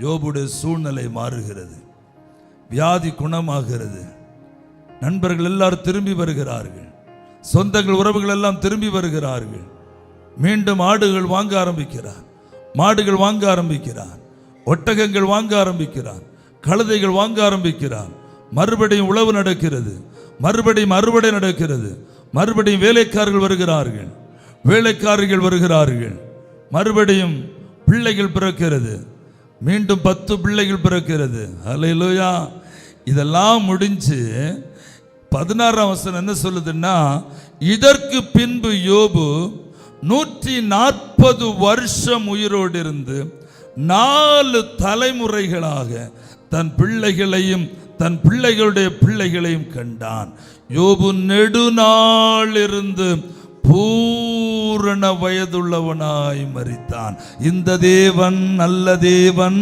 யோபுடைய சூழ்நிலை மாறுகிறது. வியாதி குணமாகிறது. நண்பர்கள் எல்லாரும் திரும்பி வருகிறார்கள். சொந்தங்கள் உறவுகள் எல்லாம் திரும்பி வருகிறார்கள். மீண்டும் ஆடுகள் வாங்க ஆரம்பிக்கிறார். மாடுகள் வாங்க ஆரம்பிக்கிறார். ஒட்டகங்கள் வாங்க ஆரம்பிக்கிறார். கழுதைகள் வாங்க ஆரம்பிக்கிறார். மறுபடியும் உழவு நடக்கிறது. மறுபடியும் அறுவடை நடக்கிறது. மறுபடியும் வேலைக்காரர்கள் வருகிறார்கள். வேலைக்காரர்கள் வருகிறார்கள். மறுபடியும் பிள்ளைகள் பிறக்கிறது. மீண்டும் பத்து பிள்ளைகள் பிறக்கிறது. அலையிலோயா இதெல்லாம் முடிஞ்சு பதினாறாம் வசனம் என்ன சொல்லுதுன்னா இதற்கு பின்பு யோபு நூற்றி நாற்பது வருஷம் உயிரோடு இருந்து நாலு தலைமுறைகளாக தன் பிள்ளைகளையும் தன் பிள்ளைகளுடைய பிள்ளைகளையும் கண்டான். யோபு நெடுநாள் இருந்து பூரண வயதுள்ளவனாய் மறித்தான் இந்த தேவன் நல்ல தேவன்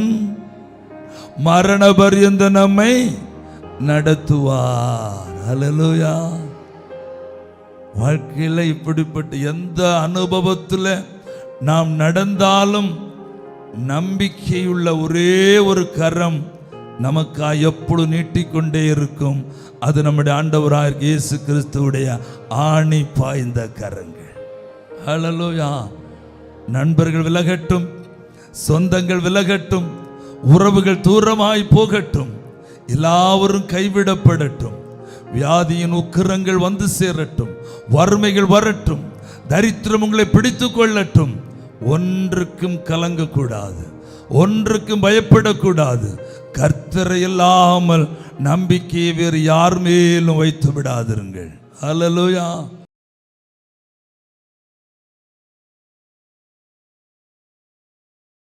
மரண பரியந்த நம்மை நடத்துவார். அலலுயா வாழ்க்கையில் இப்படிப்பட்ட எந்த அனுபவத்தில் நாம் நடந்தாலும் நம்பிக்கையுள்ள ஒரே ஒரு கரம் நமக்கா எப்பொழுது நீட்டிக்கொண்டே இருக்கும். அது நம்முடைய ஆண்டவராக இயேசு கிறிஸ்துவுடைய ஆணி பாய்ந்த கரங்கள். ஹalleluya நண்பர்கள் விலகட்டும் சொந்தங்கள் விலகட்டும் உறவுகள் தூரமாய் போகட்டும் எல்லாவரும் கைவிடப்படட்டும். வியாதியின் உக்கிரங்கள் வந்து சேரட்டும் வறுமைகள் வரட்டும் தரித்திரம் உங்களை பிடித்து கொள்ளட்டும். ஒன்றுக்கும் கலங்கக்கூடாது ஒன்றுக்கும் பயப்படக்கூடாது. கர்த்தரை இல்லாமல் நம்பிக்கையை வேறு யார் மேலும் வைத்து விடாதிருங்கள். அலலோயா